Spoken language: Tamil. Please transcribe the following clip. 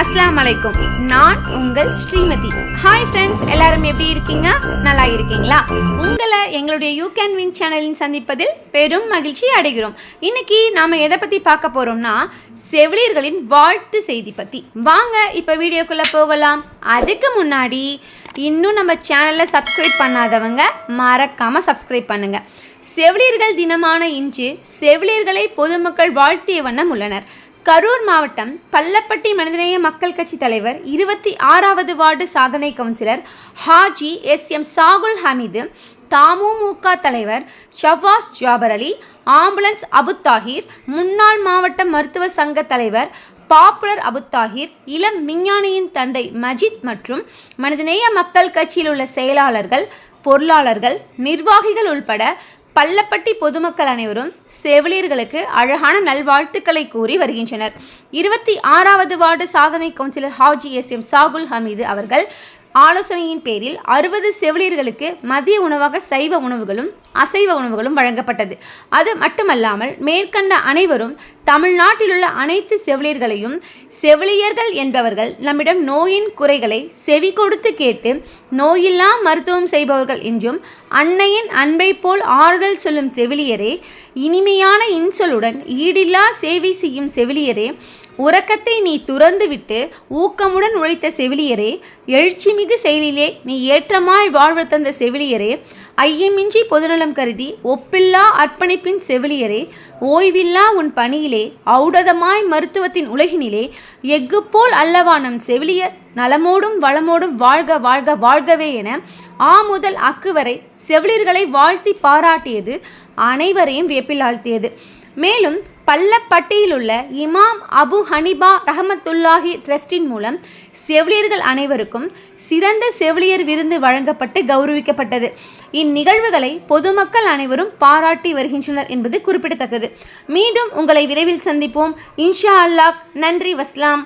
அஸ்லாம் அலைக்கும் நான் உங்கள் ஸ்ரீமதி. ஹாய் ஃப்ரெண்ட்ஸ் எல்லாரும் எப்படி இருக்கீங்க? நல்லா இருக்கீங்களா? உங்களை எங்களுடைய யூ கேன் வின் சேனலின் சந்திப்பதில் பெரும் மகிழ்ச்சி அடைகிறோம். இன்னைக்கு நாம எதை பத்தி பார்க்க போறோம்னா செவிலியர்களின் வாழ்த்து செய்தி பத்தி. வாங்க இப்போ வீடியோக்குள்ள போகலாம். அதுக்கு முன்னாடி இன்னும் நம்ம சேனலை சப்ஸ்கிரைப் பண்ணாதவங்க மறக்காமல் சப்ஸ்கிரைப் பண்ணுங்கள் செவிலியர்கள் தினமான இன்று செவிலியர்களை பொதுமக்கள் வாழ்த்திய வண்ணம் உள்ளனர். கரூர் மாவட்டம் பள்ளப்பட்டி மனிதநேய மக்கள் கட்சி தலைவர் இருபத்தி ஆறாவது வார்டு சாதனை councillor Haji S M Shahul Hameed TMMK தலைவர் ஷவாஸ் ஜாபர் அலி ஆம்புலன்ஸ் அபுத்தாஹிர் முன்னாள் மாவட்ட மருத்துவ சங்க தலைவர் பாப்புலர் அபுத்தாஹிர் இளம் விஞ்ஞானியின் தந்தை மஜித் மற்றும் மனிதநேய மக்கள் கட்சியில் உள்ள செயலாளர்கள் பொருளாளர்கள் நிர்வாகிகள் உள்பட பள்ளப்பட்டி பொதுமக்கள் அனைவரும் செவிலியர்களுக்கு அழகான நல்வாழ்த்துக்களை கூறி வருகின்றனர். இருபத்தி ஆறாவது வார்டு சாதனை councillor Haji S M Shahul Hameed அவர்கள் ஆலோசனையின் பேரில் அறுபது செவிலியர்களுக்கு மதிய உணவாக சைவ உணவுகளும் அசைவ உணவுகளும் வழங்கப்பட்டது. அது மட்டுமல்லாமல் மேற்கண்ட அனைவரும் தமிழ்நாட்டிலுள்ள அனைத்து செவிலியர்களையும் செவிலியர்கள் என்பவர்கள் நம்மிடம் நோயின் குறைகளை செவி கொடுத்து கேட்டு நோயில்லா மருத்துவம் செய்பவர்கள் என்றும் அன்னையின் அன்பை போல் ஆறுதல் சொல்லும் செவிலியரே இனிமையான இன்சொலுடன் ஈடில்லா சேவை செய்யும் செவிலியரே உறக்கத்தை நீ துறந்துவிட்டு ஊக்கமுடன் உழைத்த செவிலியரே எழுச்சிமிகு செயலிலே நீ ஏற்றமாய் வாழ்வு தந்த செவிலியரே ஐயமின்றி பொதுநலம் கருதி ஒப்பில்லா அர்ப்பணிப்பின் செவிலியரே ஓய்வில்லா உன் பணியிலே ஔடதமாய் மருத்துவத்தின் உலகினிலே எஃகு போல் அல்லவா நம் செவிலியர் நலமோடும் வளமோடும் வாழ்க வாழ்க வாழ்கவே என ஆ முதல் அக்கு வரை செவிலியர்களை வாழ்த்தி பாராட்டியது அனைவரையும் வியப்பில் ஆழ்த்தியது. மேலும் பள்ளப்பட்டியில் உள்ள இமாம் அபு ஹனிபா ரஹமத்துல்லாஹி ட்ரஸ்டின் மூலம் செவிலியர்கள் அனைவருக்கும் சிறந்த செவிலியர் விருந்து வழங்கப்பட்டு கௌரவிக்கப்பட்டது. இந்நிகழ்வுகளை பொதுமக்கள் அனைவரும் பாராட்டி வருகின்றனர் என்பது குறிப்பிடத்தக்கது. மீண்டும் உங்களை விரைவில் சந்திப்போம். இன்ஷா அல்லாஹ். நன்றி. வஸ்லாம்.